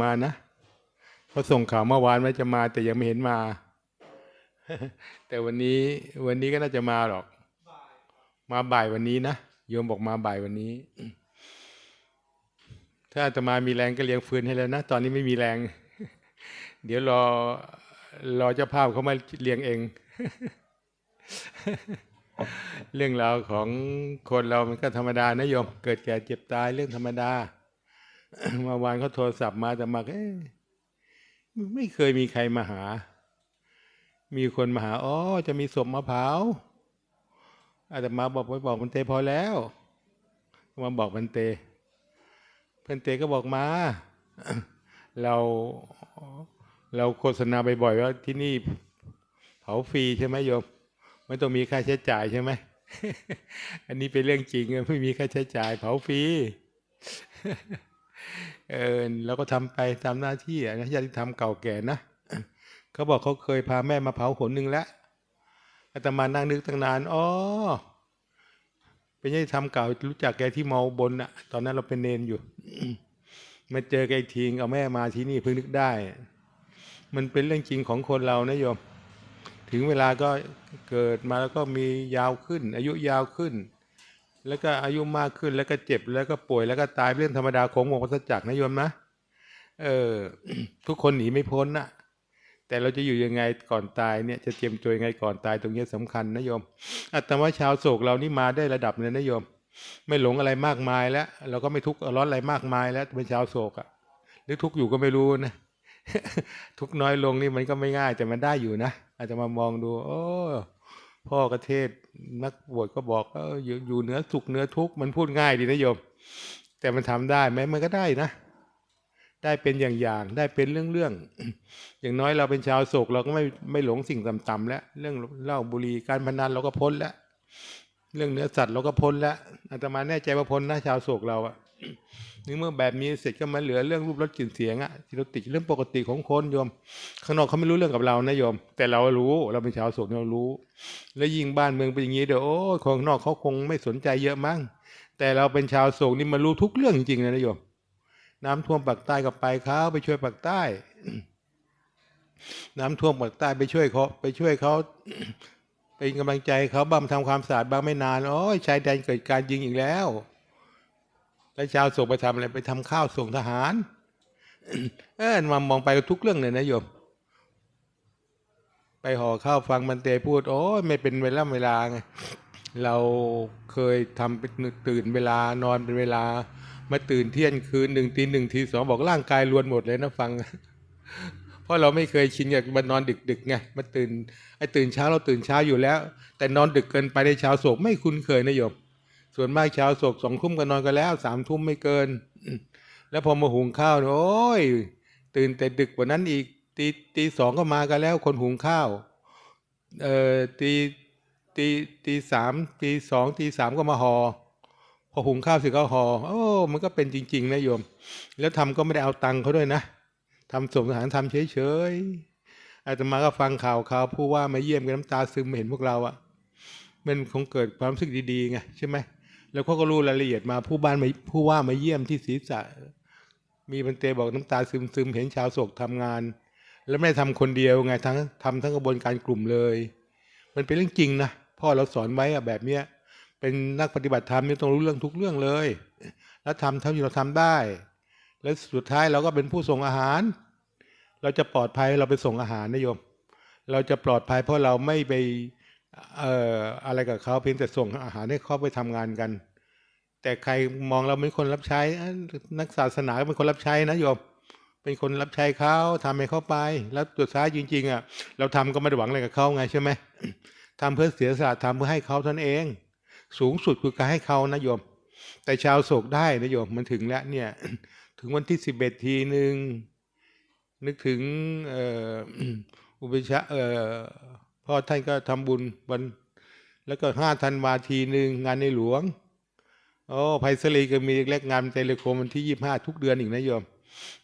มานะเขาส่งข่าวเมื่อวานว่าจะมา แต่ยังไม่เห็นมา แต่วันนี้วันนี้ก็น่าจะมาหรอก มาบ่ายวันนี้นะโยมบอกมาบ่ายวันนี้ ถ้าอาตมามีแรงก็เลี้ยงฟืนให้แล้วนะตอนนี้ไม่มีแรง เดี๋ยวรอรอเจ้าภาพเขามาเลี้ยงเอง เรื่องราวของคนเรามันก็ธรรมดานะโยม เกิดแก่เจ็บตายเรื่องธรรมดา เมื่อวานเขาโทรศัพท์มาแต่มาเอ๊ะไม่เคยมีใครมาหา มีคนมาหา อ๋อ จะมีศพมาเผาอาตมาบอกไว้บอกพันเตพอแล้วมาบอกพันเตพันเตก็บอกมา เราเราโฆษณาบ่อยๆว่าที่นี่เผาฟรีใช่ไหมโยม ไม่ต้องมีค่าใช้จ่ายใช่ไหมอันนี้เป็นเรื่องจริงไม่มีค่าใช้จ่าย เผาฟรี เออเราก็ทำไปตามหน้าที่อะนะญาติธรรมเก่าแก่นะเขาบอกเขาเคยพาแม่มาเผาหนหนึ่งแล้วอาตมานั่งนึกตั้งนานอ๋อเป็นญาติธรรมเก่ารู้จักแกที่เมาบนอะตอนนั้นเราเป็นเนนอยู่มาเจอแกอีกทีเอาแม่มาที่นี่เพิ่งนึกได้ มันเป็นเรื่องจริงของคนเรานะโยม ถึงเวลาก็เกิดมาแล้วก็มียาวขึ้น อายุยาวขึ้น แล้วก็อายุมากขึ้นแล้วก็เจ็บแล้วก็ป่วยแล้วก็ตายเรื่องธรรมดาของวงวัฏจักรนะโยมนะเออทุกคนหนีไม่พ้นนะแต่เราจะอยู่ยังไงก่อนตายเนี่ยจะเตรียมตัวยังไงก่อนตายตรงนี้สำคัญนะโยมอาตมาชาวโศกเรานี่มาได้ระดับเลยนะโยม ไม่หลงอะไรมากมายแล้ว เราก็ไม่ทุกข์ร้อนอะไรมากมายแล้วเป็นชาวโศกอะหรือทุกข์อยู่ก็ไม่รู้นะทุกข์น้อยลงนี่มันก็ไม่ง่ายแต่มันได้อยู่นะอาจจะมามองดู โอ้พ่อกระเทศ นักบวชก็บอกเอออยู่เหนือสุขเหนือทุกข์มันพูดง่ายดีนะโยม แต่มันทำได้ไหมมันก็ได้นะ ได้เป็นอย่างๆได้เป็นเรื่องๆอย่างน้อยเราเป็นชาวโศกเราก็ไม่ไม่หลงสิ่งต่ำๆแล้วเรื่องเล้าบุหรี่การพนันเราก็พ้นแล้วเรื่องเนื้อสัตว์เราก็พ้นแล้วอาตมาแน่ใจว่าพ้นนะชาวโศกเราอะ นี่เมื่อแบบนี้เสร็จก็มาเหลือเรื่องรูปรสกลิ่นเสียงอะที่เราติดเรื่องปกติของคนโยมข้างนอกเขาไม่รู้เรื่องกับเรานะโยม แต่เรารู้เราเป็นชาวโศกเรารู้ แล้วยิ่งบ้านเมืองเป็นอย่างนี้เดี๋ยวโอ้ยคนข้างนอกเขาคงไม่สนใจเยอะมั้งแต่เราเป็นชาวโศกนี่มารู้ทุกเรื่องจริงๆเลยนะโยม น้ำท่วมปากใต้ก็ไปเขาไปช่วยปากใต้ น้ำท่วมปากใต้ไปช่วยเขาไปช่วยเขาเป็นกำลังใจเขาบ้างทำความสะอาดบ้างไม่นานโอ้ยชายแดนเกิดการยิงอีกแล้ว แล้วชาวส่งไปทำอะไรไปทำข้าวส่งทหาร เออมามองไปทุกเรื่องเลยนะโยม ไปห่อข้าวฟังมันเตพูด โอ้ยไม่เป็นเวลาเวลาไงเราเคยทำเป็นตื่นเวลานอนเป็นเวลา มาตื่นเที่ยงคืนหนึ่งตีหนึ่งทีสองบอกร่างกายรวนหมดเลยนะฟัง เพราะเราไม่เคยชินกับมานอนดึกๆไงมาตื่นไอ้ตื่นเช้าเราตื่นเช้าอยู่แล้ว แต่นอนดึกเกินไปในเช้าวโศกไม่คุ้นเคยนะโยม ส่วนมากชาวโศกสองทุ่มก็นอนกันแล้วสามทุ่มไม่เกิน แล้วพอมาหุงข้าวโอ้ยตื่นแต่ดึกกว่านั้นอีกตีตีสองก็มากันแล้ว คนหุงข้าวเอ่อตีตีตีสามตีสองตีสามก็มาหอพอหุงข้าวเสร็จก็หอโอ้มันก็เป็นจริง ๆนะโยม แล้วทำก็ไม่ได้เอาตังค์เขาด้วยนะทำส่งทหารทำเฉยๆอาตมาก็ฟังข่าวข่าวผู้ว่ามาเยี่ยมกันน้ำตาซึมมาเห็นพวกเราอะมันคงเกิดความรู้สึกดีๆไงใช่ไหม แล้วเขาก็รู้รายละเอียดมาผู้บ้านมาผู้ว่ามาเยี่ยมที่ศรีษะ มีบันเตบอกน้ำตาซึมซึมๆเห็นชาวโศกทำงาน แล้วไม่ได้ทำคนเดียวไงทั้งทำทั้งกระบวนการกลุ่มเลย มันเป็นเรื่องจริงนะพ่อเราสอนไว้อะแบบเนี้ยเป็นนักปฏิบัติธรรมเนี่ยต้องรู้เรื่องทุกเรื่องเลย แล้วทำเท่าที่เราทำได้ แล้วสุดท้ายเราก็เป็นผู้ส่งอาหาร เราจะปลอดภัยเราไปส่งอาหารนะโยม เราจะปลอดภัยเพราะเราไม่ไป เอ่ออะไรกับเขาเพียงแต่ส่งอาหารให้เขาไปทำงานกัน แต่ใครมองเราเป็นคนรับใช้นักศาสนาเป็นคนรับใช้นะโยมเป็นคนรับใช้เขาทำให้เขาไป แล้วสุดท้ายจริง ๆอะเราทำก็ไม่ได้หวังอะไรกับเขาไงใช่ไหมทำเพื่อเสียสละทำเพื่อให้เขาเท่านั้นเอง สูงสุดคือการให้เขานะโยม แต่ชาวโศกได้นะโยมมันถึงแล้วเนี่ย ถึงวันที่สิบเอ็ดทีหนึ่งนึกถึงอ,อ,อุปชฌะเออ พ่อท่านก็ทำบุญวัน แล้วก็ห้าธันวาทีหนึ่งงานในหลวงโอ้ไพศาลีก็มีเล็กงานเทเลโคมวันที่ยี่ห้าทุกเดือนอีกนะโยม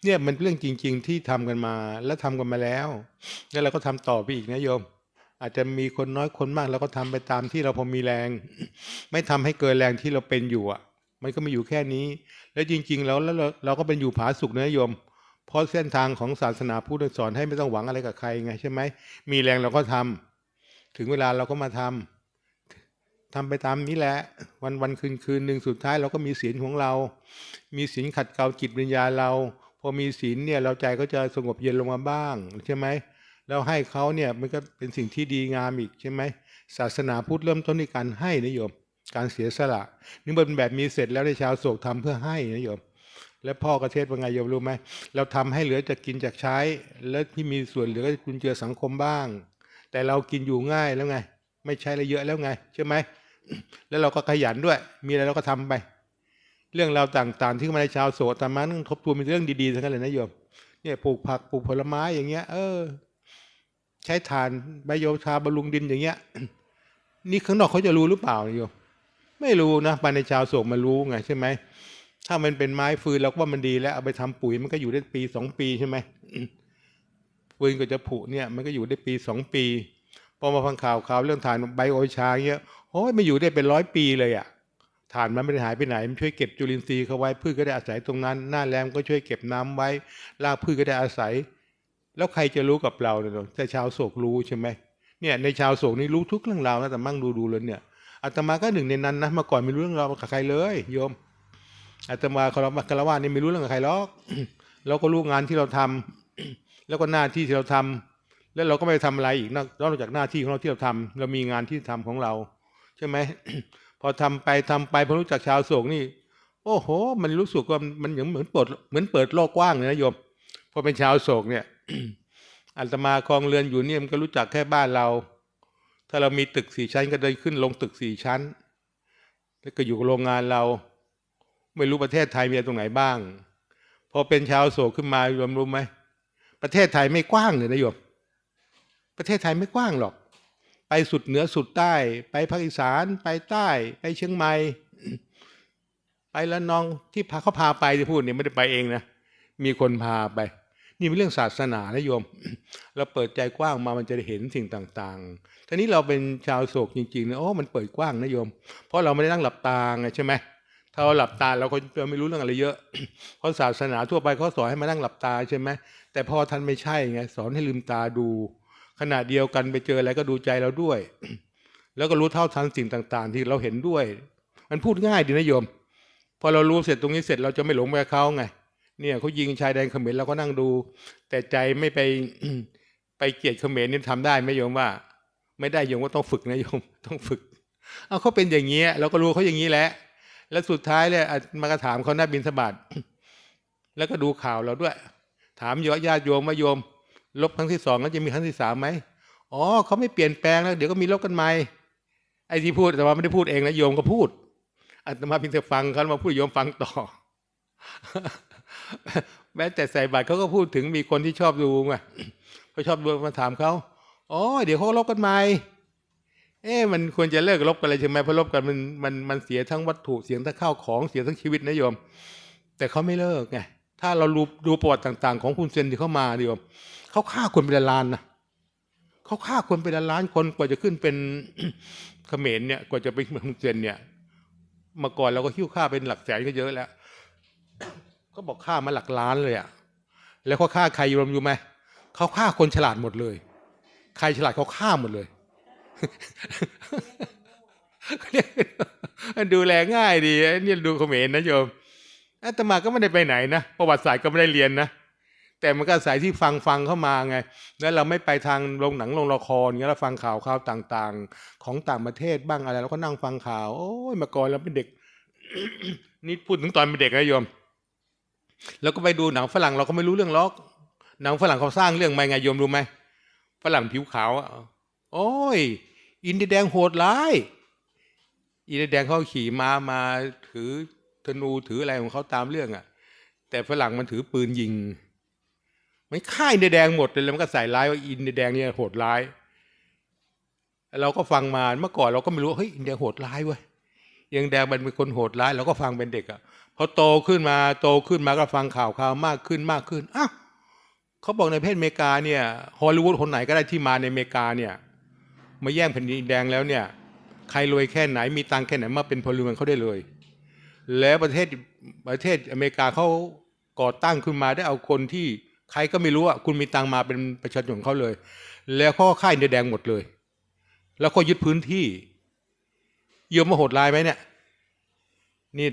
เนี่ยมันเรื่องจริง ๆ ที่ทำกันมา และทำกันมาแล้ว แล้วเราก็ทำต่อไปอีกนะโยม อาจจะมีคนน้อยคนมากเราก็ทำไปตามที่เราพอมีแรง ไม่ทำให้เกินแรงที่เราเป็นอยู่อะ มันก็ไม่อยู่แค่นี้ แล้วจริง ๆ แล้วแล้วเราก็เป็นอยู่ผาสุกนะโยมเพราะเส้นทางของศาสนาพุทธสอนให้ไม่ต้องหวังอะไรกับใครไงใช่ไหมมีแรงเราก็ทำ ถึงเวลาเราก็มาทำทำไปตามนี้แหละ วันวันคืนคืนหนึ่งสุดท้ายเราก็มีศีลของเรา มีศีลขัดเกลาจิตวิญญาณเรา พอมีศีลเนี่ยเราใจก็จะสงบเย็นลงมาบ้างใช่ไหมแล้วให้เขาเนี่ยมันก็เป็นสิ่งที่ดีงามอีกใช่ไหมศาสนาพุทธเริ่มต้นด้วยการให้นะโยม การเสียสละนี่มันเป็นแบบมีเสร็จแล้วในชาวโศกทำเพื่อให้นะโยมและพ่อกระเทศว่าไงโยมรู้ไหมเราทำให้เหลือจะกินจากใช้ แล้วที่มีส่วนเหลือก็จุนเจือสังคมบ้าง แต่เรากินอยู่ง่ายแล้วไง ไม่ใช้อะไรเยอะแล้วไงใช่ไหมแล้วเราก็ขยันด้วย มีอะไรเราก็ทำไป เรื่องราวต่างๆ ที่มาในชาวโสดธรรมะนั่งทบทวนเป็นเรื่องดีๆทั้งนั้นเลยนะโยมเนี่ยปลูกผักปลูกผลไม้อย่างเงี้ย เออ ใช้ถ่านใบโยชาบำรุงดินอย่างเงี้ย นี่ข้างนอกเขาจะรู้หรือเปล่าโยมไม่รู้นะภายในชาวโศกมันรู้ไงใช่ไหมถ้ามันเป็นไม้ฟืนเราก็ว่ามันดีแล้วเอาไปทำปุ๋ยมันก็อยู่ได้ปีสองปีใช่ไหม ฟืนก็จะผุเนี่ยมันก็อยู่ได้ปีสองปีพอมาฟังข่าวข่าวเรื่องถ่านไบโอชาเงี้ยโอ้ยไม่อยู่ได้เป็นร้อยปีเลยอะ่ะถ่านมันไม่ได้หายไปไหนมันช่วยเก็บจุลินทรีย์เขาไว้พืชก็ได้อาศัยตรงนั้น หน้าแรงก็ช่วยเก็บน้ำไว้รากพืชก็ได้อาศัย แล้วใครจะรู้กับเราเนี่ยแต่ชาวโศกรู้ใช่ไหมเนี่ยในชาวโศกนี่รู้ทุกเรื่องราวนะแต่มั่งดูดูเลยเนี่ยอาตมาก็หนึ่งในนั้นนะมื่อก่อนไม่รู้เรื่องราวกับใครเลยโยมอาตมาคารวะคารวะนี่ไม่รู้เรื่องกับใครหรอกเราก็รู้งานที่เราทำ แล้วก็หน้าที่ที่เราทำแล้วเราก็ไม่ได้ทำอะไรอีกนอกจากหน้าที่ของเราที่เราทำเรามีงานที่ทำของเรา ใช่ไหมพอทำไปทำไปพอรู้จักชาวโศกนี่ โอ้โห มันรู้สึกว่ามันอย่างเหมือนเปิดเหมือนเปิดโลกกว้างเลยนะโยมพอเป็นชาวโศกเนี่ยอาตมาคลองเรือนอยู่เนี่ยมันก็รู้จักแค่บ้านเรา ถ้าเรามีตึกสี่ชั้นก็เดินขึ้นลงตึกสี่ชั้น แล้วก็อยู่โรงงานเรา ไม่รู้ประเทศไทยมีตรงไหนบ้าง พอเป็นชาวโศกขึ้นมาโยมรู้ไหม ประเทศไทยไม่กว้างเลยนะโยมประเทศไทยไม่กว้างหรอก ไปสุดเหนือสุดใต้ ไปภาคอีสานไปใต้ ไปเชียงใหม่ไปละนองที่พาเขาพาไปที่พูดเนี่ยไม่ได้ไปเองนะมีคนพาไป นี่เป็นเรื่องศาสนานะโยม เราเปิดใจกว้างมามันจะได้เห็นสิ่งต่างๆทีนี้เราเป็นชาวโศกจริงๆนะโอ้มันเปิดกว้างนะโยม เพราะเราไม่ได้นั่งหลับตาไงใช่ไหม ถ้าเราหลับตาเราก็จะไม่รู้เรื่องอะไรเยอะ เพราะศาสนาทั่วไปเขาสอนให้มานั่งหลับตาใช่ไหมแต่พอท่านไม่ใช่ไงสอนให้ลืมตาดู ขณะเดียวกันไปเจออะไรก็ดูใจเราด้วย แล้วก็รู้เท่าทันสิ่งต่าง ๆ ที่เราเห็นด้วย มันพูดง่ายดีนะโยม พอเรารู้เสร็จตรงนี้เสร็จเราจะไม่หลงไปกับเขาไง เนี่ยเขายิงชายแดนเขมรเราก็นั่งดู แต่ใจไม่ไปไปเกลียดเขมรนี่ทำได้ไหมโยมว่า ไม่ได้โยมว่าต้องฝึกนะโยมต้องฝึก เอาเขาเป็นอย่างนี้เราก็รู้เขาอย่างนี้แหละ แล้วสุดท้ายเนี่ยอะมากระถามเขาหน้าบินสบัดแล้วก็ดูข่าวเราด้วย ถามญาติโยมว่าโยม ลบครั้งที่สองแล้วจะมีครั้งที่สามไหมอ๋อเขาไม่เปลี่ยนแปลงแล้ว เดี๋ยวก็มีลบกันใหม่ไอ้ที่พูดแต่ว่าไม่ได้พูดเองนะโยมก็พูดอาตมาเพียงแต่ฟังเขามาพูดโยมฟังต่อ แม้แต่ใส่บาตรเขาก็พูดถึงมีคนที่ชอบดูไงเขาชอบดูมาถามเขาอ๋อเดี๋ยวเขาลบกันใหม่ เอ๊ะมันควรจะเลิกลบกันเลยใช่ไหมเพราะลบกันมันมันมันเสียทั้งวัตถุเสียทั้งข้าวของเสียทั้งชีวิตนะโยม แต่เขาไม่เลิกไงถ้าเราดูดูประวัติต่าง ๆ ของคุณเซนที่เข้ามาโยมเขาฆ่าคนเป็นล้านนะเขาฆ่าคนเป็นล้านคนกว่าจะขึ้นเป็นเขมรเนี่ยกว่าจะเป็นเมืองเซนเนี่ยมาก่อนเราก็คิ้วฆ่าเป็นหลักแสนก็เยอะแล้วเขาบอกฆ่ามาหลักล้านเลยอะแล้วเขาฆ่าใครโยมอยู่ไหมเขาฆ่าคนฉลาดหมดเลย ใครฉลาดเขาฆ่าหมดเลย ดูแลง่ายดีอ้เนี่ยดูเขมรนะโยมอาตมาก็ไม่ได้ไปไหนนะประวัติศาสตร์ก็ไม่ได้เรียนนะแต่มันก็อายที่ฟังฟังเข้ามาไง แล้วเราไม่ไปทางโรงหนังโรงละครเงี้ยเราฟังข่าวข่าวต่างๆ ของต่างประเทศบ้างอะไรเราก็นั่งฟังข่าว โอ้ยมาก่อนเราเป็นเด็ก นี่พูดถึงตอนเป็นเด็กนะโยมแล้วก็ไปดูหนังฝรั่งเราก็ไม่รู้เรื่องล็อกหนังฝรั่งเขาสร้างเรื่องมาไงโยมรู้ไหมฝรั่งผิวขาวอะ โอ้ย อินเดียแดงโหดร้าย อินเดียแดงเขาขี่ม้ามาถือธนูถืออะไรของเขาตามเรื่องอะ่ะ แต่ฝรั่งมันถือปืนยิง มันฆ่าอินเดียแดงหมดเลยแล้วมันก็ใส่ร้ายว่าอินเดียแดงเนี่ยโหดร้าย เราก็ฟังมาเมื่อก่อนเราก็ไม่รู้เฮ้ยอินเดียโหดร้ายเว้ยอินเดียแดงมันเป็นคนโหดร้ายเราก็ฟังเป็นเด็กอะ่ะพอโตขึ้นมาโตขึ้นมาก็ฟังข่าวข่าวมากขึ้นมากขึ้นอ้าวเขาบอกในประเทศอเมริกาเนี่ยฮอลลีวูดคนไหนก็ได้ที่มาในอเมริกาเนี่ย มาแย่งแผ่นดินแดงแล้วเนี่ย ใครรวยแค่ไหนมีตังแค่ไหนมาเป็นพลเมืองเขาได้เลย แล้วประเทศประเทศอเมริกาเขาก่อตั้งขึ้นมาได้เอาคนที่ใครก็ไม่รู้อะคุณมีตังมาเป็นประชาชนของเขาเลย แล้วเขาก็ค่ายเนแดงหมดเลย แล้วก็ยึดพื้นที่โยมมาโหดร้ายไหมเนี่ยนี่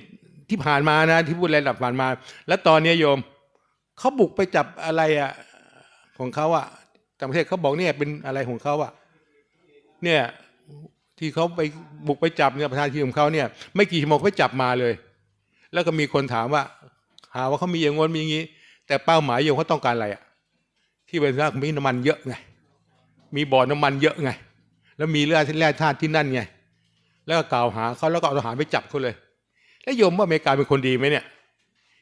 ที่ผ่านมานะ ที่พูดอะไรหลับผ่านมา แล้วตอนนี้โยมเขาบุกไปจับอะไรอะของเขาอะต่างประเทศเขาบอกเนี่ยเป็นอะไรของเขาอะ เนี่ยที่เขาไปบุกไปจับเนี่ยประธานทีมของเขาเนี่ย ไม่กี่ชั่วโมงไปจับมาเลย แล้วก็มีคนถามว่า หาว่าเขามีอย่างงนมีอย่างนี้ แต่เป้าหมายโยมเขาต้องการอะไรอะที่เป็นว่ามีน้ำมันเยอะไงมีบ่อน้ำมันเยอะไง แล้วมีเรือที่แร่ธาตุที่นั่นไง แล้วก็กล่าวหาเขาแล้วก็เอาทหารไปจับเขาเลย แล้วโยมว่าอเมริกาเป็นคนดีไหมเนี่ย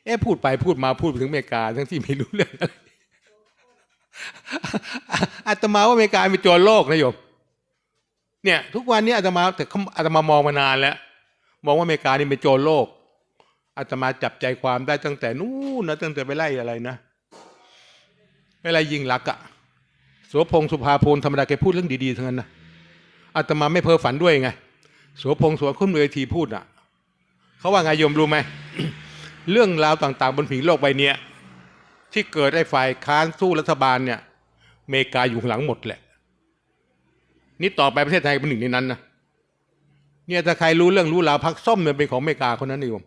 เอ๊ะพูดไปพูดมาพูดถึงอเมริกาทั้งที่ไม่รู้เรื่องอะไรอาตมาว่าอเมริกาเป็นโจรโลกนะโยม เนี่ย ทุกวันนี้อาตมาแต่อาตมามองมานานแล้ว มองว่าอเมริกานี่เป็นโจรโลกอาตมาจับใจความได้ตั้งแต่นู้นนะตั้งแต่ไปไล่อะไรนะไปไล่ยิงลักอะโสพงษ์สุภาพลธรรมดาแกพูดเรื่องดีๆทั้งนั้นนะอาตมาไม่เพ้อฝันด้วยไงโสพงษ์สวนขึ้นเวทีพูดอะเขาว่าไงโยมรู้ไหมเรื่องราวต่าง ๆ บนผิงโลกใบเนี้ยที่เกิดไอ้ฝ่ายค้านสู้รัฐบาลเนี่ยอเมริกาอยู่ข้างหลังหมดแหละ นี่ต่อไปประเทศไทยเป็นหนึ่งในนั้นนะเนี่ยถ้าใครรู้เรื่องรู้ราวพักส้มเนี่ยเป็นของอเมริกาคนนั้นนิยม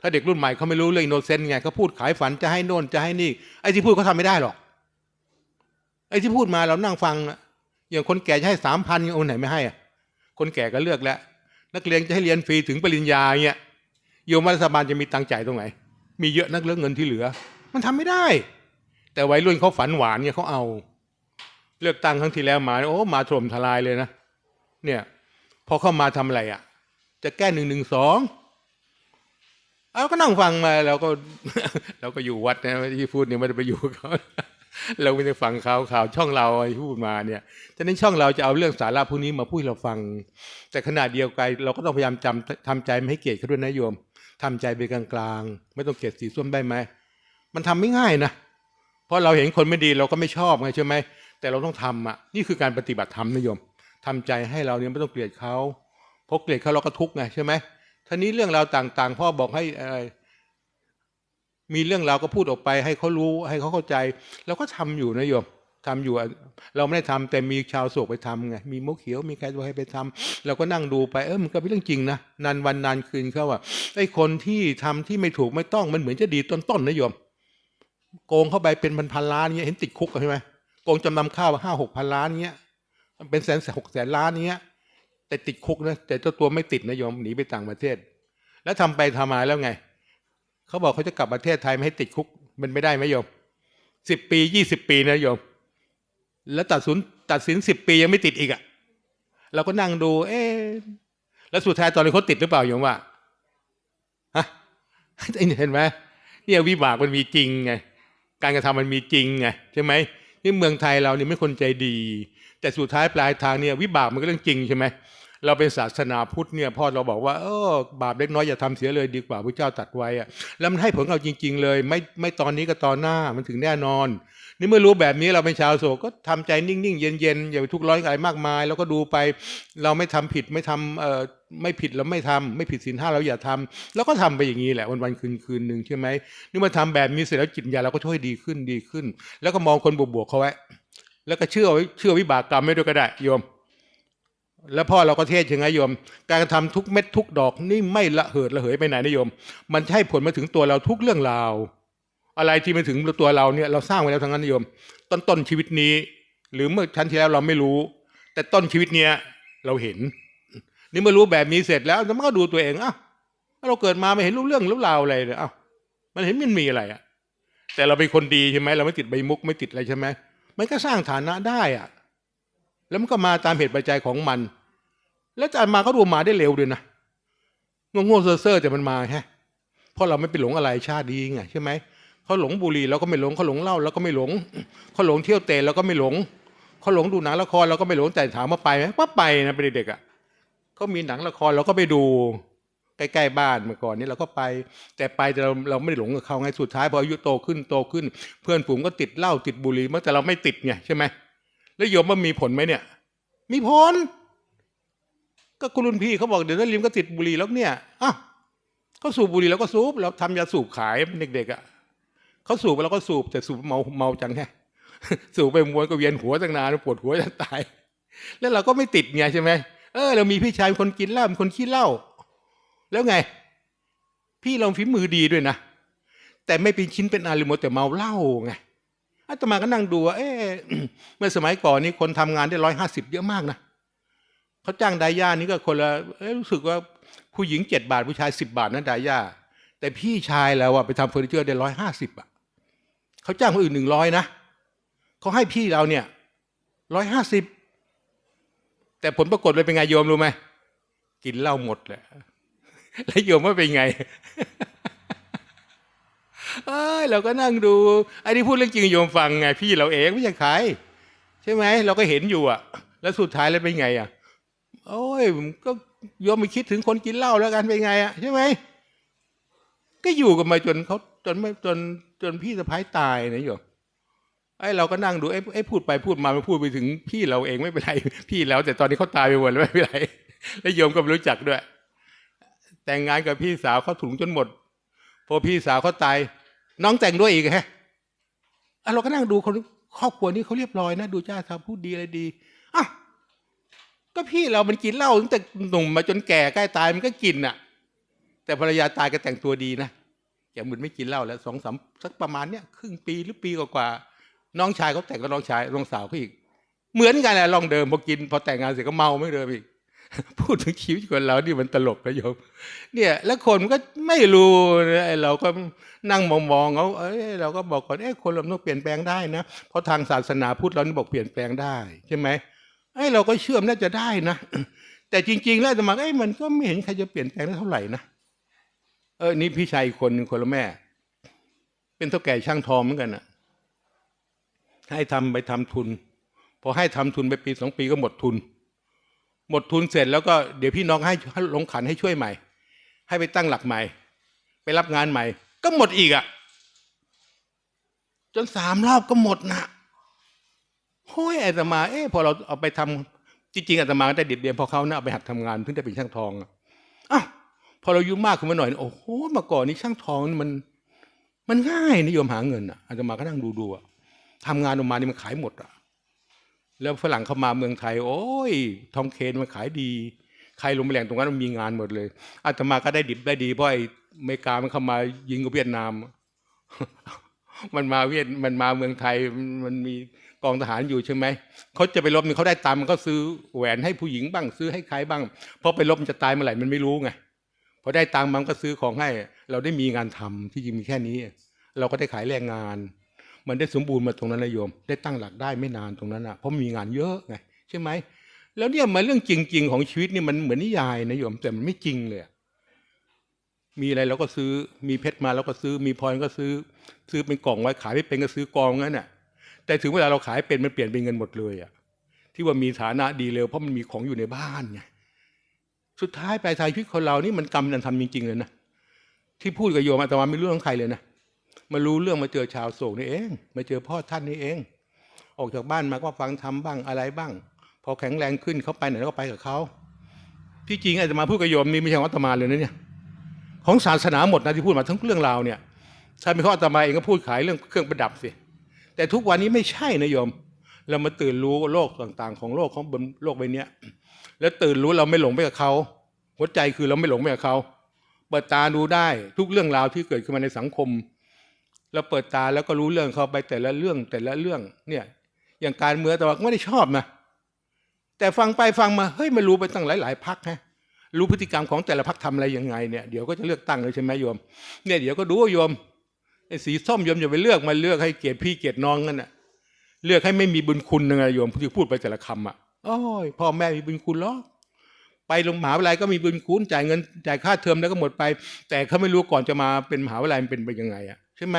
ถ้าเด็กรุ่นใหม่เขาไม่รู้เรื่องอินโนเซนต์ไงเขาพูดขายฝันจะให้โน่นจะให้นี่ไอ้ที่พูดเขาทำไม่ได้หรอกไอ้ที่พูดมาเรานั่งฟังอย่างคนแก่จะให้สามพันยังเอาไหนไม่ให้อะคนแก่ก็เลือกแล้ว นักเรียนจะให้เรียนฟรีถึงปริญญาเงี้ยโยมรัฐบาลจะมีตังค์จ่ายตรงไหน มีเยอะนักเรื่องเงินที่เหลือ มันทำไม่ได้ แต่วัยรุ่นเขาฝันหวานเนี่ยเขาเอา เลือกตั้งครั้งที่แล้วมาโอ้มาถล่มทลายเลยนะเนี่ยพอเข้ามาทำอะไรอะ จะแก้หนึ่งหนึ่งสองเอาก็นั่งฟังมาเราก็เราก็อยู่วัดนะที่พูดเนี่ยไม่ได้ไปอยู่เขาเราไม่ได้ฟังข่าวข่าวช่องเราที่พูดมาเนี่ยฉะนั้นช่องเราจะเอาเรื่องสาระพวกนี้มาพูดให้เราฟัง แต่ขณะเดียวกันเราก็ต้องพยายามจำทำใจไม่ให้เกลียดเขาด้วยนะโยมทำใจไปกลางๆไม่ต้องเกลียดสีส้มได้ไหมมันทำไม่ง่ายนะเพราะเราเห็นคนไม่ดีเราก็ไม่ชอบไงใช่ไหม แต่เราต้องทำอะนี่คือการปฏิบัติธรรมนะโยมทำใจให้เราเนี่ยไม่ต้องเกลียดเขาเพราะเกลียดเขาเราก็ทุกข์ไงใช่ไหมท่านี้เรื่องราวต่างๆ พ่อบอกให้อะไรมีเรื่องราวก็พูดออกไป ให้เขารู้ให้เขาเข้าใจเราก็ทำอยู่นะโยมทำอยู่ เราไม่ได้ทำแต่มีชาวโศกไปทำไงมีมุกเขียวมีใครตัวให้ไปทำเราก็นั่งดูไปเออมันก็เป็นเรื่องจริงนะนานวันนานคืนเขาว่าไอ้คนที่ทำที่ไม่ถูกไม่ต้องมันเหมือนจะดีต้นๆนะโยมโกงเข้าไปเป็นพันพันๆล้านเงี้ยเห็นติดคุกใช่ไหม โกงจำนำข้าวห้าหกพันล้านเงี้ย มันเป็นแสนหกแสนล้านเงี้ย แต่ติดคุกนะแต่เจ้าตัวไม่ติดนะโยมหนีไปต่างประเทศ แล้วทำไปทำมาแล้วไง เขาบอกเขาจะกลับประเทศไทยไม่ให้ติดคุกมันไม่ได้ไหมโยมสิบปียี่สิบปีนะโยม แล้วตัดสินตัดสินสิบปียังไม่ติดอีกอะ่ะเราก็นั่งดู เอ๊แล้วสุดท้ายตอนนี้เขาติดหรือเปล่าโยมว่าฮะเห็นไหมเนี่ยวิบากมันมีจริงไง การกระทำมันมีจริงไงใช่ไหม นี่เมืองไทยเราเนี่ยไม่คนใจดี แต่สุดท้ายปลายทางเนี่ยวิบากมันก็เรื่องจริงใช่ไหมเราเป็นศาสนาพุทธเนี่ยพ่อเราบอกว่าเออบาปเล็กน้อยอย่าทำเสียเลยดีกว่าพระเจ้าตัดไว้อะแล้วมันให้ผลเราจริง ๆ เลย ไม่ไม่ตอนนี้ก็ตอนหน้ามันถึงแน่นอน นี่เมื่อรู้แบบนี้เราเป็นชาวโศกก็ทำใจนิ่งๆ เย็นๆอย่าไปทุกข์ร้อนอะไรมากมาย แล้วก็ดูไปเราไม่ทำผิดไม่ทำเอ่อ ไม่ผิดเราไม่ทำไม่ผิดศีลห้าเราอย่าทำแล้วก็ทำไปอย่างนี้แหละวันวันคืนคืนหนึ่งใช่ไหมนี่มาทำแบบนี้เสร็จแล้วจิตญาเราก็ช่วยดีขึ้นดีขึ้น แล้วก็มองคนบวกๆเขาไว้ แล้วก็เชื่อไว้เชื่อวิบากกรรมไม่ด้วยก็ได้โยม แล้วพ่อเราก็เทศยังไงโยม การกระทำทุกเม็ดทุกดอกนี่ไม่ละเหิดละเหยไปไหนนะโยม มันให้ผลมาถึงตัวเราทุกเรื่องราว อะไรที่มาถึงตัวเราเนี่ยเราสร้างไว้แล้วทั้งนั้นนโยม ต้นต้นชีวิตนี้ หรือเมื่อชั้นที่แล้วเราไม่รู้ แต่ต้นชีวิตเนี้ยเราเห็น นี่เมื่อรู้แบบนี้เสร็จแล้วมันก็ดูตัวเองอ้าวเราเกิดมาไม่เห็นรู้เรื่องรู้ราวอะไรเลยอ้าวมันเห็นมันมีอะไรอะ แต่เราเป็นคนดีใช่ไหมเราไม่ติดใบมุกไม่ติดอะไรใช่ไหมมันก็สร้างฐานะได้อะ แล้วมันก็มาตามเหตุปัจจัยของมัน แล้วจารย์มาก็ดูมาได้เร็วด้วยนะงงๆเซ่อๆแต่มันมาแฮะเพราะเราไม่ไปหลงอะไรชาติดีไงใช่ไหมเขาหลงบุหรี่เราก็ไม่หลงเขาหลงเหล้าเราก็ไม่หลงเขาหลงเที่ยวเตะเราก็ไม่หลงเขาหลงดูหนังละครเราก็ไม่หลงแต่ถามว่าไปไหมว่าไปนะเป็นเด็กอะ เขามีหนังละครเราก็ไปดูใกล้ๆบ้านเมื่อก่อนนี้เราก็ไป แต่ไปแต่เราเราไม่ได้หลงกับเขาไงสุดท้ายพออายุโตขึ้นโตขึ้น เพื่อนฝูงก็ติดเหล้าติดบุหรี่เมื่อแต่เราไม่ติดไงใช่ไหมแล้วโยมมันมีผลไหมเนี่ย มีผล ก็คุณรุ่นพี่เขาบอกเดี๋ยวถ้าลิมก็ติดบุหรี่แล้วเนี่ยอ้าวก็สูบบุหรี่แล้วก็สูบเราทำยาสูบขายเด็กๆอะเขาสูบแล้วก็สูบแต่สูบเมาเมาจังแค่สูบไปมวนก็เวียนหัวตั้งนานปวดหัวจะตาย แล้วเราก็ไม่ติดไงใช่ไหม เออ เรามีพี่ชายเป็นคนกินเหล้าเป็นคนขี้เหล้าแล้วไง พี่เราฝีมือดีด้วยนะแต่ไม่เป็นชิ้นเป็นอันเลยหมดแต่เมาเหล้าไงอาตมาก็นั่งดูว่าเอ๊ะเมื่อสมัยก่อนนี่คนทำงานได้ร้อยห้าสิบเยอะมากนะเขาจ้างดาย่านี่ก็คนละเอ๊ะรู้สึกว่าผู้หญิงเจ็ดบาทผู้ชายสิบบาทนะดาย่าแต่พี่ชายแล้วอะไปทำเฟอร์นิเจอร์ได้ร้อยห้าสิบอะเขาจ้างคนอื่นหนึ่งร้อยนะเขาให้พี่เราเนี่ยร้อยห้าสิบ แต่ผลปรากฏเลยเป็นไงโยมรู้ไหมกินเหล้าหมดแหละแล้วโยมว่าเป็นไงเอ้ยเราก็นั่งดูอันนี้พูดเรื่องจริงโยมฟังไง พี่เราเองไม่ใช่ใครใช่ไหมเราก็เห็นอยู่อะแล้วสุดท้ายแล้วเป็นไงอะโอ้ยก็โยมไม่คิดถึงคนกินเหล้าแล้วกันเป็นไงอะใช่ไหมก็อยู่กันมาจนเขาจนไม่จนจนพี่สะพ้ายตายนะโยม ไอ้เราก็นั่งดูไอ้ไอ้พูดไปพูดมาไม่พูดไปถึงพี่เราเองไม่เป็นไรพี่แล้ว แต่ตอนนี้เขาตายไปหมดแล้วไม่เป็นไรแล้วโยมก็ไม่รู้จักด้วย แต่งงานกับพี่สาวเขาถุงจนหมดพอพี่สาวเขาตาย น้องแต่งด้วยอีกฮะเราก็นั่งดูคนครอบครัวนี้เขาเรียบร้อยนะดูจ้าทำพูดดีอะไรดีอ้าวก็พี่เรามันกินเหล้าตั้งแต่หนุ่มมาจนแก่ใกล้ตายมันก็กินน่ะ แต่ภรรยาตายก็แต่งตัวดีนะแกเหมือนไม่กินเหล้าแล้วสองสามสักประมาณเนี้ยครึ่งปีหรือปีกว่าๆ น้องชายเขาแต่งกับน้องชายน้องสาวเขาอีก เหมือนกันแหละลองเดิมพอกิน พอแต่งงานเสร็จก็เมาไม่เดิมอีก พูดถึงชีวิตคนเรานี่มันตลกนะโยมเนี่ย แล้วคนมันก็ไม่รู้เราก็นั่งมองๆเขาเอ้ยเราก็บอกก่อนเอ้ยคนเราต้องเปลี่ยนแปลงได้นะเพราะทางศาสนาพุทธเรานี่บอกเปลี่ยนแปลงได้ใช่ไหมไอ้ยเราก็เชื่อมน่าจะได้นะแต่จริง ๆ แล้วจะมาเอ้ยมันก็ไม่เห็นใครจะเปลี่ยนแปลงได้เท่าไหร่นะเออนี่พี่ชายคนหนึ่งคนละแม่ เป็นเท่าแก่ช่างทองเหมือนกันน่ะ ให้ทำไปทำทุน พอให้ทำทุนไปปีสองปีก็หมดทุน หมดทุนเสร็จแล้วก็เดี๋ยวพี่น้องให้ลงขันให้ช่วยใหม่ ให้ไปตั้งหลักใหม่ ไปรับงานใหม่ ก็หมดอีกอะ่ะ จนสามรอบก็หมดนะโอ้ยอาตมาเอ๊ะพอเราเอาไปทำจริงๆอาตมาก็ได้เด็ดเดียนพอเขานะเอาไปหัดทำงานเพิ่งได้เป็นช่างทองอะอ้าวพอเราอายุมากขึ้นมาหน่อย โอ้โหเมื่อก่อนนี้ช่างทองมัน มันง่ายนิยมหาเงินอะอาตมาก็นั่งดูดูๆอะ ทำงานออกมานี่มันขายหมดอะ แล้วฝรั่งเข้ามาเมืองไทย โอ้ย ทองเคนมันขายดี ใครลงไปแหล่งตรงนั้นมันมีงานหมดเลยอาตมาก็ได้ดิบได้ดีเพราะไอ้อเมริกามันเข้ามายิงกับเวียดนาม มันมาเวียดมันมาเมืองไทยมันมีกองทหารอยู่ใช่ไหม เขาจะไปรบนี่เขาได้ตังมันก็ซื้อแหวนให้ผู้หญิงบ้างซื้อให้ใครบ้าง เพราะไปรบมันจะตายเมื่อไหร่มันไม่รู้ไง พอได้ตังมันก็ซื้อของให้ เราได้มีงานทำที่จริงมีแค่นี้ เราก็ได้ขายแรงงาน มันได้สมบูรณ์มาตรงนั้นนะโยม ได้ตั้งหลักได้ไม่นานตรงนั้นอะเพราะมีงานเยอะไงใช่ไหมแล้วเนี่ยมันเรื่องจริง ๆ ของชีวิตนี่มันเหมือนนิยายนะโยมแต่มันไม่จริงเลยมีอะไรเราก็ซื้อมีเพชรมาเราก็ซื้อมีพลอยก็ซื้อ ซื้อเป็นกล่องไว้ขายไม่เป็นก็ซื้อกองงั้นน่ะ แต่ถึงเวลาเราขายเป็นมันเปลี่ยนเป็นเงินหมดเลยอะที่ว่ามีฐานะดีเร็วเพราะมันมีของอยู่ในบ้านไงสุดท้ายปลายทางชีวิตคนเรานี่มันกรรมนันทำจริงๆเลยนะที่พูดกับโยมอาตมาไม่รู้เรื่องใครเลยนะ มารู้เรื่องมาเจอชาวโศกนี่เอง มาเจอพ่อท่านนี่เอง ออกจากบ้านมาก็ฟังทำบ้างอะไรบ้าง พอแข็งแรงขึ้นเขาไปไหนก็ไปกับเขาที่จริงอาตมาพูดกับโยมนี่ไม่ใช่ของอาตมาเลยนะเนี่ยของศาสนาหมดนะที่พูดมาทั้งเรื่องราวเนี่ยถ้าเป็นข้ออาตมาเองก็พูดขายเรื่องเครื่องประดับสิแต่ทุกวันนี้ไม่ใช่นะโยม เรามาตื่นรู้โลกต่างๆ ของโลกของบนโลกใบนี้แล้วตื่นรู้เราไม่หลงไปกับเขาหัวใจคือเราไม่หลงไปกับเขาเปิดตาดูได้ทุกเรื่องราวที่เกิดขึ้นมาในสังคม เราเปิดตาแล้วก็รู้เรื่องเขาไปแต่ละเรื่องแต่ละเรื่องเนี่ยอย่างการเมืองแต่ว่าไม่ได้ชอบนะแต่ฟังไปฟังมาเฮ้ยมันรู้ไปตั้งหลาย ๆพักฮะรู้พฤติกรรมของแต่ละพักทำอะไรยังไงเนี่ยเดี๋ยวก็จะเลือกตั้งเลยใช่ไหมโยมเนี่ยเดี๋ยวก็ดูโยมไอ้สีส้มโยมอย่าไปเลือกมาเลือกให้เกียรติพี่เกียรติน้องนั่นน่ะเลือกให้ไม่มีบุญคุณยังไงโยมที่พูดไปแต่ละคำอะโอ้ยพ่อแม่มีบุญคุณหรอไปโรงมหาวิทยาลัยก็มีบุญคุณจ่ายเงินจ่ายค่าเทอมแล้วก็หมดไป แต่เขาไม่รู้ก่อนจะมาเป็นมหาวิทยาลัยมันเป็นไปยังไงอะ ช่ไหม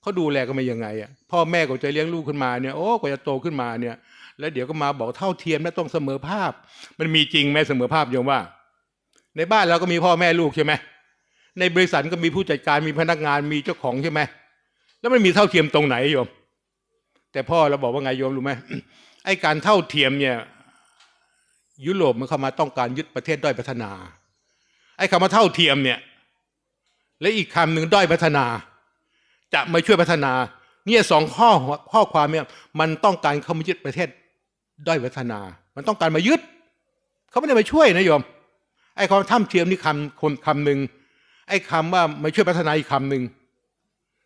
เขาดูแลกันมายังไงอะพ่อแม่ก็จะเลี้ยงลูกขึ้นมาเนี่ยโอ้กว่าจะโตขึ้นมาเนี่ย แล้วเดี๋ยวก็มาบอกเท่าเทียมและต้องเสมอภาพ มันมีจริงไหมเสมอภาพโยมว่า ในบ้านเราก็มีพ่อแม่ลูกใช่ไหมในบริษัทก็มีผู้จัดการมีพนักงานมีเจ้าของใช่ไหมแล้วมันมีเท่าเทียมตรงไหนโยม แต่พ่อเราบอกว่าไงโยมรู้ไหมไอ้การเท่าเทียมเนี่ย ยุโรปมันเข้ามาต้องการยึดประเทศด้อยพัฒนา ไอ้คำว่าเท่าเทียมเนี่ย และอีกคำหนึ่งด้อยพัฒนา จะมาช่วยพัฒนา เนี่ยสองข้อข้อความเนี่ยมันต้องการเข้ามายึดประเทศด้อยพัฒนา มันต้องการมายึด เขาไม่ได้มาช่วยนะโยม ไอ้คำถ้ำเทียมนี่คำคนคำหนึ่งไอ้คำว่ามาช่วยพัฒนาอีกคำหนึ่ง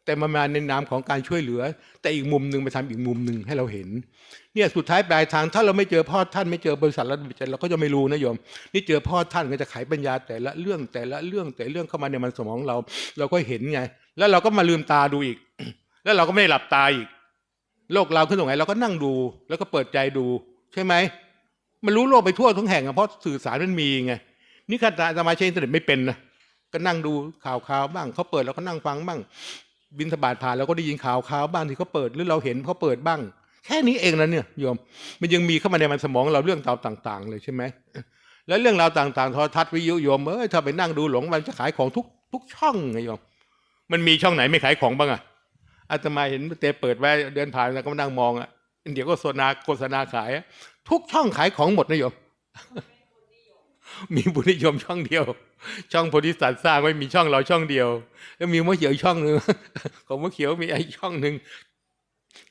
แต่มันมาในนามของการช่วยเหลือ แต่อีกมุมหนึ่งมาทำอีกมุมหนึ่งให้เราเห็นเนี่ยสุดท้ายปลายทางถ้าเราไม่เจอพ่อท่านไม่เจอบริษัทรัฐวิจัยเราก็จะไม่รู้นะโยม นี่เจอพ่อท่านก็จะไขปัญญาแต่ละเรื่องแต่ละเรื่องแต่ละเรื่องเข้ามาในมันสมองเรา เราก็เห็นไง แล้วเราก็มาลืมตาดูอีก แล้วเราก็ไม่ได้หลับตาอีก โลกเราขึ้นตรงไหนเราก็นั่งดู แล้วก็เปิดใจดู ใช่ไหมมันรู้โลกไปทั่วทั้งแห่งอะเพราะสื่อสารมันมีไงนี่ขนาดสมาชิกอินเทอร์เน็ตไม่เป็นนะก็นั่งดูข่าวข่าวบ้างเขาเปิดเราก็นั่งฟังบ้าง บินสบาทผ่านเราก็ได้ยินข่าวข่าวบ้างที่เขาเปิดหรือเราเห็นเขาเปิดบ้าง แค่นี้เองนะเนี่ยโยมมันยังมีเข้ามาในมันสมองเราเรื่องราวต่าง ๆ เลยใช่ไหมแล้วเรื่องราวต่างๆทรทัศน์วิทยุโยมเอ้ยถ้าไปนั่งดูหลงมันจะขายของทุกทุกช่องไงโยมมันมีช่องไหนไม่ขายของบ้างอะอาตมาเห็นเตเปิดไว้เดินผ่านแล้วก็นั่งมองอะเดี๋ยวก็โฆษณาโฆษณาขายทุกช่องขายของหมดนะโยม มีบุญนิยมช่องเดียว ช่องโพธิสัตว์สร้างไว้มีช่องเราช่องเดียว แล้วมีมะเขียวอีกช่องหนึ่งของมะเขียวมีไอ้ช่องหนึ่ง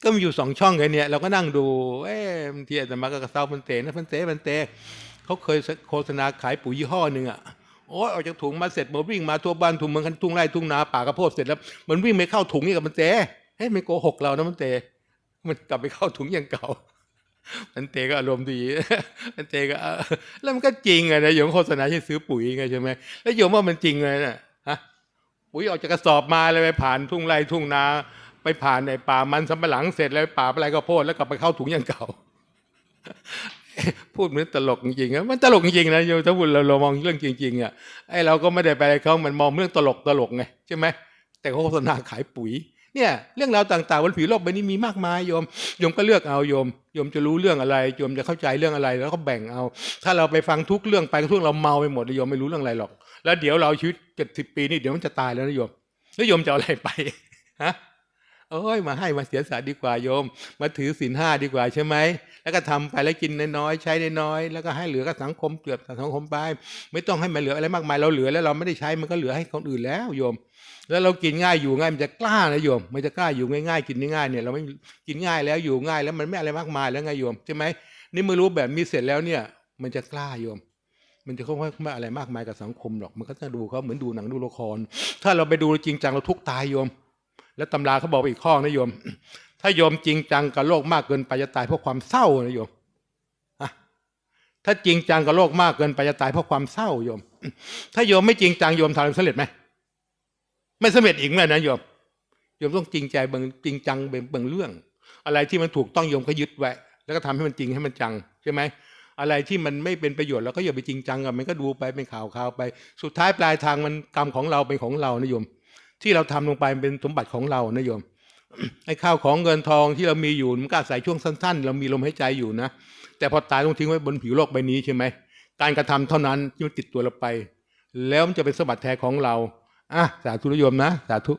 ก็มีอยู่สองช่องไงเนี่ยเราก็นั่งดูเอ๊ะทีอาตมากระเซ้าพันเตนะพันเตพันเตเขาเคยโฆษณาขายปุ๋ยยี่ห้อหนึ่งอะโอ้ยออกจากถุงมาเสร็จมาวิ่งมาทั่วบ้านทุ่งเมืองทุ่งไร่ทุ่งนาป่ากระโพดเสร็จแล้ว มันวิ่งไม่เข้าถุงนี่กับมันเตเฮ้ยไม่โกหกเรานะมันเตมันกลับไปเข้าถุงอย่างเก่า มันเตก็อารมณ์ดีมันเตก็แล้วมันก็จริงไงนะโยมโฆษณาให้ซื้อปุ๋ยไงใช่ไหมแล้วโยมว่ามันจริงไงนะฮะปุ๋ยออกจากกระสอบมาเลยไปผ่านทุ่งไร่ทุ่งนา ไปผ่านในป่ามันสำปะหลังเสร็จแล้วป่าอะไรก็โพดแล้วกลับไปเข้าถุงอย่างเก่า พูดเหมือนตลกจริงๆมันตลกจริงๆนะโยมถ้าพูดเราเรามองเรื่องจริงๆอะไอ้เราก็ไม่ได้ไปอะไรเขามันมองเรื่องตลกตลกไงใช่ไหมแต่เขาโฆษณาขายปุ๋ย เนี่ยเรื่องราวต่างๆบนผิวโลกใบนี้มีมากมายโยมโยมก็เลือกเอาโยมโยมจะรู้เรื่องอะไรโยมจะเข้าใจเรื่องอะไร แล้วก็แบ่งเอา ถ้าเราไปฟังทุกเรื่องไปทุกเราเมาไปหมดเลยโยมไม่รู้เรื่องอะไรหรอก แล้วเดี๋ยวเราชีวิตเจ็ดสิบปีนี่เดี๋ยวมันจะตายแล้วนะโยมแล้วโยมจะเอาอะไรไปฮะโอ้ยมาให้มาเสียสละดีกว่าโยม มาถือศีลห้าดีกว่าใช่ไหมแล้วก็ทำไปแล้วกินน้อยๆใช้น้อยๆแล้วก็ให้เหลือกับสังคมเกือบสังคมไป ไม่ต้องให้มันเหลืออะไรมากมายเราเหลือแล้วเราไม่ได้ใช้มันก็เหลือให้คนอื่นแล้วโยม แล้วเรากินง่ายอยู่ง่ายมันจะกล้านะโยม มันจะกล้าอยู่ง่ายๆ กินง่ายๆเนี่ยเราไม่กินง่ายแล้วอยู่ง่ายแล้วมันไม่อะไรมากมายแล้วไงโยมใช่ไหมนี่เมื่อรู้แบบนี้เสร็จแล้วเนี่ย มันจะกล้าโยม มันจะค่อยๆไม่อะไรมากมายกับสังคมหรอกมันก็จะดูเขาเหมือนดูหนังดูละคร ถ้าเราไปดูจริงจังเราทุกตายโยม แล้วตำราเขาบอกอีกข้อนะโยม ถ้าโยมจริงจังกับโลกมากเกินไปจะตายเพราะความเศร้านะโยมถ้าจริงจังกับโลกมากเกินไปจะตายเพราะความเศร้าโยม ถ้าโยมไม่จริงจังโยมทำสำเร็จไหม ไม่สำเร็จอีกเลยนะโยมโยมต้องจริงใจบางจริงจังเบางเบางเรื่อง อะไรที่มันถูกต้องโยมก็ยึดไว้ แล้วก็ทำให้มันจริงให้มันจังใช่ไหมอะไรที่มันไม่เป็นประโยชน์เราก็อย่าไปจริงจังกับมันก็ดูไปเป็นข่าวข่าวไป สุดท้ายปลายทางมันกรรมของเราเป็นของเรานะโยม ที่เราทำลงไปเป็นสมบัติของเรานะโยมไอ้ข้าวของเงินทองที่เรามีอยู่มันก็อาศัยช่วงสั้น ๆ เรามีลมหายใจอยู่นะ แต่พอตายต้องทิ้งไว้บนผิวโลกใบนี้ใช่ไหมการกระทำเท่านั้นที่มันติดตัวเราไป แล้วมันจะเป็นสมบัติแท้ของเรา อะสาธุนิยมนะ สาธุ